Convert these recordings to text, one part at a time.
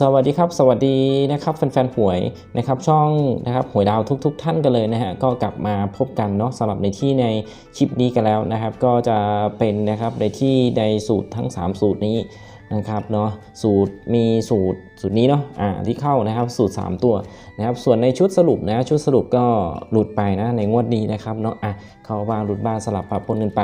สวัสดีครับ สวัสดีนะครับแฟนๆหวยนะครับช่องนะครับหวยดาวทุก ๆ ท่านกันเลยนะฮะก็กลับมาพบกันเนาะสำหรับในที่ในคลิปนี้กันแล้วนะครับ ก็จะเป็นนะครับในที่ในสูตรทั้ง 3 สูตรนี้ นะครับเนาะสูตรมีสูตรสูตรนี้เนาะอ่าที่เข้านะครับสูตร 3 ตัวนะครับส่วนในชุดสรุปนะชุดสรุปก็หลุดไปนะในงวดนี้นะครับเนาะอะเข้าบ้างหลุดบ้างสลับปะปนกันไป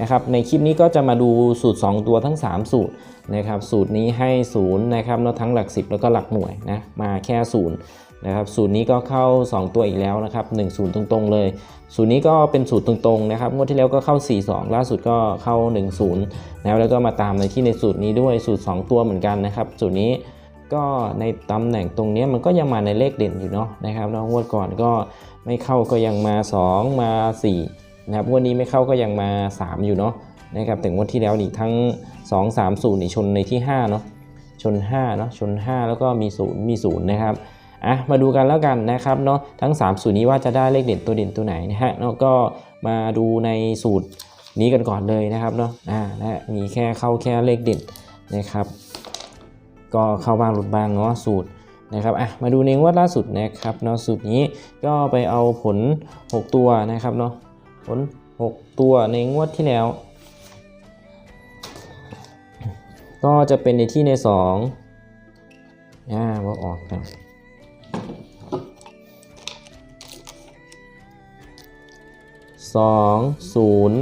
นะครับในคลิปนี้ก็จะมาดูสูตร 2 ตัวทั้ง 3 สูตรนะครับสูตรนี้ให้0นะครับเนาะทั้งหลัก 10 แล้วก็หลักหน่วยนะมาแค่0 นะครับสูตรนี้ก็เข้า 2 ตัวอีกแล้วนะครับ1 0ตรงๆเลย สูตรนี้ก็เป็นสูตรตรงๆนะครับงวดที่แล้วก็เข้า 4 2 ล่าสุดก็เข้า 1 0นะครับแล้วก็มาตามในที่ในสูตรนี้ด้วยสูตร 2 ตัวเหมือนกันนะครับ สูตรนี้ก็ในตำแหน่งตรงนี้มันก็ยังมาในเลขเด่นอยู่เนาะนะครับแล้วงวดก่อนก็ไม่เข้าก็ยังมา 2 มา4นะครับงวดนี้ไม่เข้าก็ยังมา 3 อยู่เนาะนะครับแต่งวดที่แล้วนี่ทั้ง 2 3 0นี่ชนในที่5เนาะชน5เนาะชน 5 แล้วก็มี 0 มี0นะครับ อะมาดูกันแล้วกันนะครับเนาะทั้ง 3 สูตรนี้ว่าจะได้เลขเด่นตัวเด่นตัวไหนนะฮะแล้วก็มาดูในสูตรนี้กันก่อนเลยนะครับเนาะอ่านะมีแค่เข้าแค่เลขเด่นนะครับ ก็เข้าบ้างหลุดบ้างเนาะสูตรนะครับอะมาดูในงวดล่าสุดนะครับเนาะสูตรนี้ก็ไปเอาผล 6 ตัวนะครับเนาะผล 6 ตัวในงวดที่แล้ว ก็จะเป็นในที่ใน2อ่าว่าออกกันสองศูนย์สามเก้าหนึ่ งศูนย์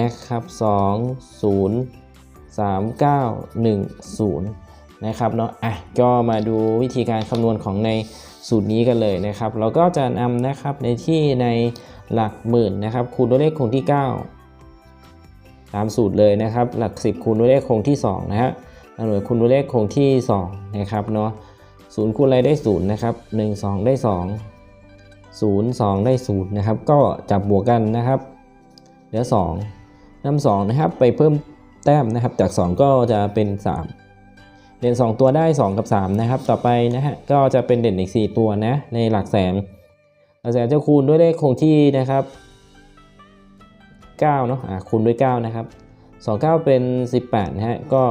นะครับสองศูนย์สามเก้าหนึ่งศูนย์นะครับเนาะอะก็มาดูวิธีการคำนวณของในสูตรนี้กันเลยนะครับ เราก็จะนำนะครับในที่ในหลักหมื่นนะครับ คูณด้วยเลขคงที่ 9 ตามสูตรเลยนะครับ หลัก 10 คูณด้วยเลขคงที่ 2 นะฮะหลักหน่วยคูณด้วยเลขคงที่ 2 นะครับเนาะศูนย์คูณอะไรได้ 0 นะครับ 1 2 ได้ 2 0 2 ได้0นะครับก็จับบวกกันนะครับเหลือ2นำ2นะครับไปเพิ่มแต้มนะครับ จาก 2 ก็จะเป็น 3 เด่น 2 ตัวได้ 2 กับ 3 นะครับ ต่อไปนะฮะก็จะเป็นเด่นอีก 4 ตัวนะในหลักแสนหลักแสนจะคูณด้วยเลขคงที่นะครับ9เนาะอ่าคูณด้วย 9 นะครับ 2 9 เป็น 18นะฮะก็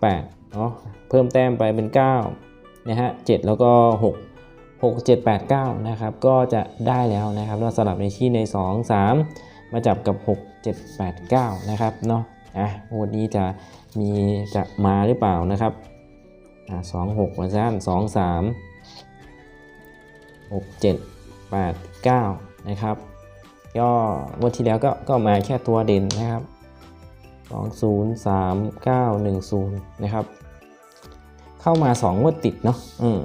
8เนาะเพิ่มแต้มไปเป็น9นะฮะ7แล้วก็ 6 6 7 8 9 นะครับ ก็จะได้แล้วนะครับเราสลับในที่ใน 2 3 มาจับกับ 6 7 8 9 นะครับเนาะอะวันนี้จะมีจะมาหรือเปล่านะครับอ่า2 6มาสั้น2 3 6 7 8 9 นะครับก็งวดที่แล้วก็ก็มาแค่ตัวเด่นนะครับ 20 3 9 1 0 นะครับ เข้ามา2งวดติดเนาะอืม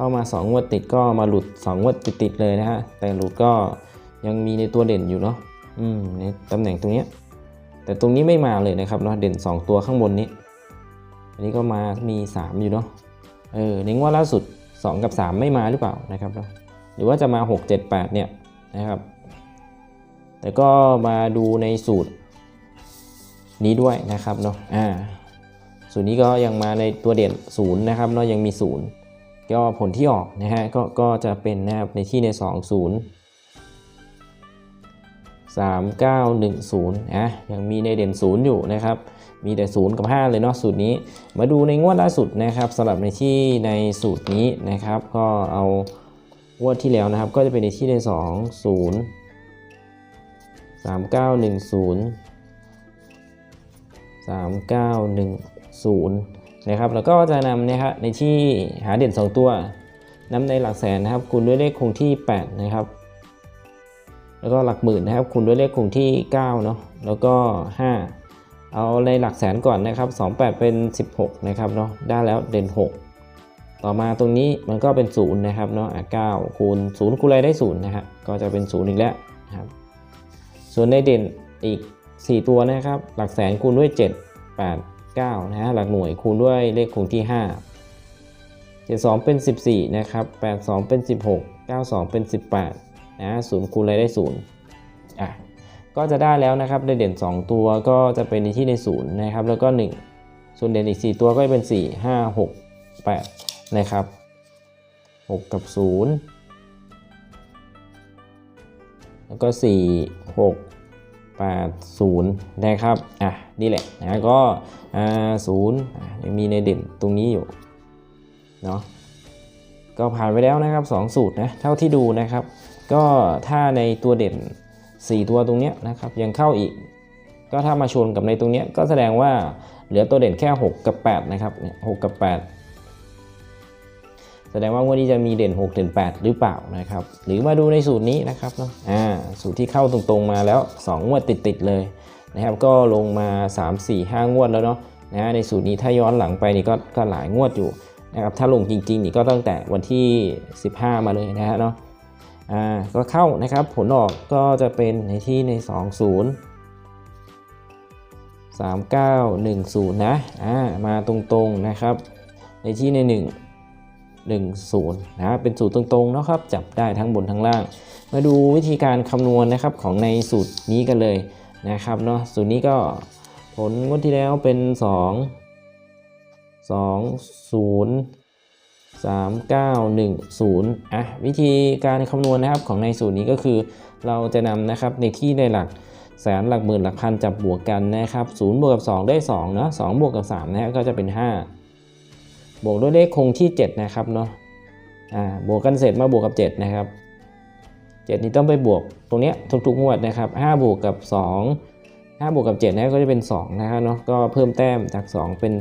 เข้ามา2งวดติดก็มาหลุด2งวดติดๆเลยนะฮะแต่หลุดก็ยังมีในตัวเด่นอยู่เนาะอืมในตำแหน่งตรงนี้แต่ตรงนี้ไม่มาเลยนะครับเนาะเด่น 2 ตัวข้างบนนี้ อันนี้ก็มามี 3 อยู่เนาะเออในงวดล่าสุด 2 กับ 3 ไม่มาหรือเปล่านะครับเนาะหรือว่าจะมา 6 7 8 เนี่ยนะครับแต่ก็มาดูในสูตรนี้ด้วยนะครับเนาะอ่าสูตรนี้ก็ยังมาในตัวเด่น0นะครับเนาะยังมี 0 ก็ผลที่ออกนะฮะก็ก็จะเป็นนะครับในที่ใน 2 0 3 9 1 0อะยังมีในเด่น 0 อยู่นะครับ มีแต่ 0 กับ 5 เลยเนาะสูตรนี้ มาดูในงวดล่าสุดนะครับสำหรับในที่ในสูตรนี้นะครับ ก็เอางวดที่แล้วนะครับ ก็จะเป็นในที่ใน 2 0 3910 3910 นะครับแล้วก็จะนำนะครับในที่หาเด่น 2 ตัวนำในหลักแสนนะครับคูณด้วยเลขคงที่ 8 นะครับ แล้วก็หลักหมื่นนะครับคูณด้วยเลขคงที่9เนาะแล้วก็ 5 เอาในหลักแสนก่อนนะครับ 28 เป็น 16 นะครับเนาะได้แล้วเด่น 6 ต่อมาตรงนี้มันก็เป็น 0 นะครับเนาะอะ9คูณ0คูณอะไรได้0นะฮะก็จะเป็น 0 อีกแล้วนะครับส่วนในเด่นอีก 4 ตัวนะครับ หลักแสนคูณด้วย 7 8 9นะฮะหลักหน่วยคูณด้วยเลขคงที่ 5 72 เป็น 14 นะครับ 82 เป็น 16 92 เป็น 18นะศูนย์คูณอะไรได้0อะก็จะได้แล้วนะครับในเด่น 2 ตัวก็จะเป็นในที่ในศูนย์นะครับแล้วก็ 1 ส่วนเด่นอีก 4 ตัวก็จะเป็น 4 5 6 8 นะครับ 6 กับ 0 แล้วก็ 4 6 8 0นะครับอะนี่แหละนะก็อ่าศูนย์ยังมีในเด่นตรงนี้อยู่เนาะก็ผ่านไปแล้วนะครับ 2 สูตรนะเท่าที่ดูนะครับ ก็ถ้าในตัวเด่น 4 ตัวตรงเนี้ยนะครับยังเข้าอีก ก็ถ้ามาชนกับในตรงเนี้ยก็แสดงว่าเหลือตัวเด่นแค่ 6 กับ8นะครับเนี่ย6กับ 8 แสดงว่างวดนี้จะมีเด่น 6 เด่น 8 หรือเปล่านะครับ หรือมาดูในสูตรนี้นะครับเนาะอ่าสูตรที่เข้าตรงๆมาแล้ว 2 งวดติดๆเลยนะครับ ก็ลงมา 3 4 5 งวดแล้วเนาะนะในสูตรนี้ถ้าย้อนหลังไปนี่ก็ก็หลายงวดอยู่นะครับถ้าลงจริงๆนี่ก็ตั้งแต่วันที่ 15 มาเลยนะฮะเนาะอ่าก็เข้านะครับผลออกก็จะเป็นในที่ใน 20 3910 นะอ่ามาตรงๆนะครับ ในที่ใน 1 10นะเป็นสูตรตรงๆนะครับ จับได้ทั้งบนทั้งล่าง มาดูวิธีการคำนวณนะครับของในสูตรนี้กันเลยนะครับเนาะสูตรนี้ก็ผลงวดที่แล้วเป็น 2 2 0 3910อะวิธีการคำนวณนะครับของในสูตรนี้ก็คือ เราจะนำนะครับในที่ในหลักแสนหลักหมื่นหลักพันจับบวกกันนะครับ0บวกกับ 2 ได้2เนาะ2บวกกับ3นะฮะก็จะเป็น 5 บวกด้วยเลขคงที่ 7 นะครับเนาะอ่าบวกกันเสร็จมาบวกกับ 7 นะครับ 7 นี้ต้องไปบวกตรงเนี้ยทุกๆงวดนะครับ5บวกกับ 2 5บวกกับ7นะก็จะเป็น2นะครับเนาะก็เพิ่มแต้มจาก 2 เป็น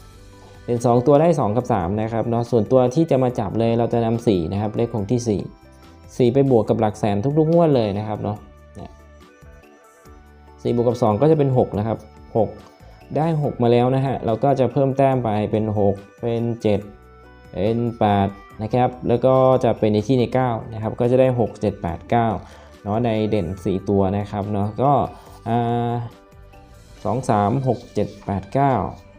3 เป็น 2 ตัวได้ 2 กับ3นะครับเนาะส่วนตัวที่จะมาจับเลยเราจะนำ4นะครับเลขคงที่ 4 4 ไปบวกกับหลักแสนทุกๆงวดเลยนะครับเนาะเนี่บวกกับ 2 ก็จะเป็น 6 นะครับ 6 ได้ 6 มาแล้วนะฮะ เราก็จะเพิ่มแต้มไปเป็น 6 เป็น 7 เป็น8นะครับ แล้วก็จะเป็นในที่ใน 9 นะครับ ก็จะได้ 6 7 8 9เนาะในเด่น 4 ตัวนะครับเนาะ ก็สอ่า2 3 6 7 8 9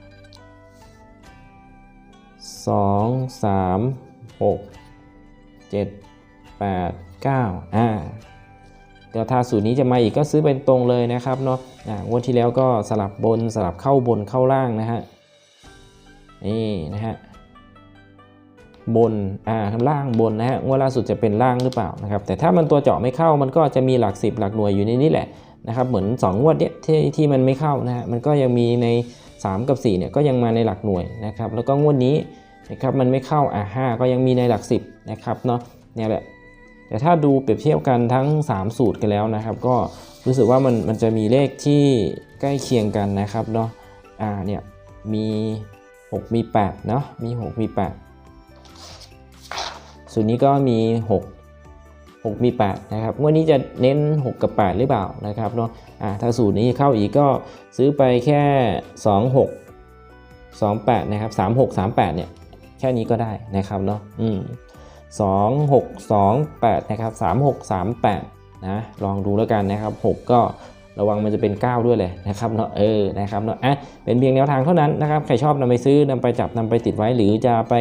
สองสามหกเจ็ดแปดเก้าอ่า แต่ถ้าสูตรนี้จะมาอีกก็ซื้อเป็นตรงเลยนะครับเนาะงวดที่แล้วก็สลับบนสลับเข้าบนเข้าล่างนะฮะนี่นะฮะบนอ่าล่างบนนะฮะงวดล่าสุดจะเป็นล่างหรือเปล่านะครับแต่ถ้ามันตัวเจาะไม่เข้ามันก็จะมีหลักสิบหลักหน่วยอยู่ในนี้แหละนะครับเหมือน 2 งวดเนี้ยที่ที่มันไม่เข้านะฮะมันก็ยังมีใน 3 กับ4เนี่ยก็ยังมาในหลักหน่วยนะครับแล้วก็งวดนี้นะครับมันไม่เข้าอะ5ก็ยังมีในหลัก 10นะครับเนาะเนี่ยแหละ แต่ถ้าดูเปรียบเทียบกันทั้ง 3 สูตรกันแล้วนะครับ ก็รู้สึกว่ามันมันจะมีเลขที่ใกล้เคียงกันนะครับเนาะอ่าเนี่ยมี 6 มี8เนาะมี 6 มี 8 สูตรนี้ก็มี 6 6 มี 8 นะครับงวันนี้จะเน้น 6 กับ 8 หรือเปล่านะครับเนาะอ่าถ้าสูตรนี้เข้าอีกก็ซื้อไปแค่ 2 6 28 นะครับ 36 38 เนี่ย แค่นี้ก็ได้นะครับเนาะอืม สองหกสองแปดนะครับสามหกสามแปดนะ ลองดูแล้วกันนะครับหกก็ระวังมันจะเป็น 9 ด้วยเลยนะครับเนาะเออนะครับเนาะอะเป็นเพียงแนวทางเท่านั้นนะครับใครชอบนำไปซื้อนำไปจับนำไปติดไว้หรือจะไป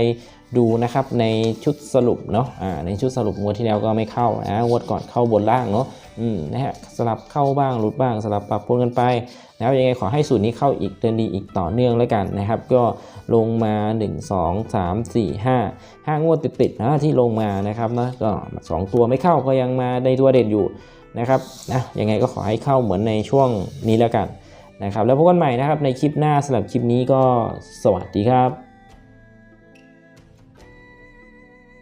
ดูนะครับในชุดสรุปเนาะอ่าในชุดสรุปงวดที่แล้วก็ไม่เข้านะงวดก่อนเข้าบนล่างเนาะ อืมนะฮะสลับเข้าบ้างหลุดบ้างสลับปรับปนกันไปนะครับยังไงขอให้สูตรนี้เข้าอีกเดือนดีอีกต่อเนื่องแล้วกันนะครับ ก็ลงมา 1 2 3 4 5 5 งวดติดๆนะที่ลงมานะครับนะก็ 2 ตัวไม่เข้าก็ยังมาในตัวเด่นอยู่นะครับนะยังไงก็ขอให้เข้าเหมือนในช่วงนี้แล้วกันนะครับแล้วพบกันใหม่นะครับในคลิปหน้าสำหรับคลิปนี้ก็สวัสดีครับ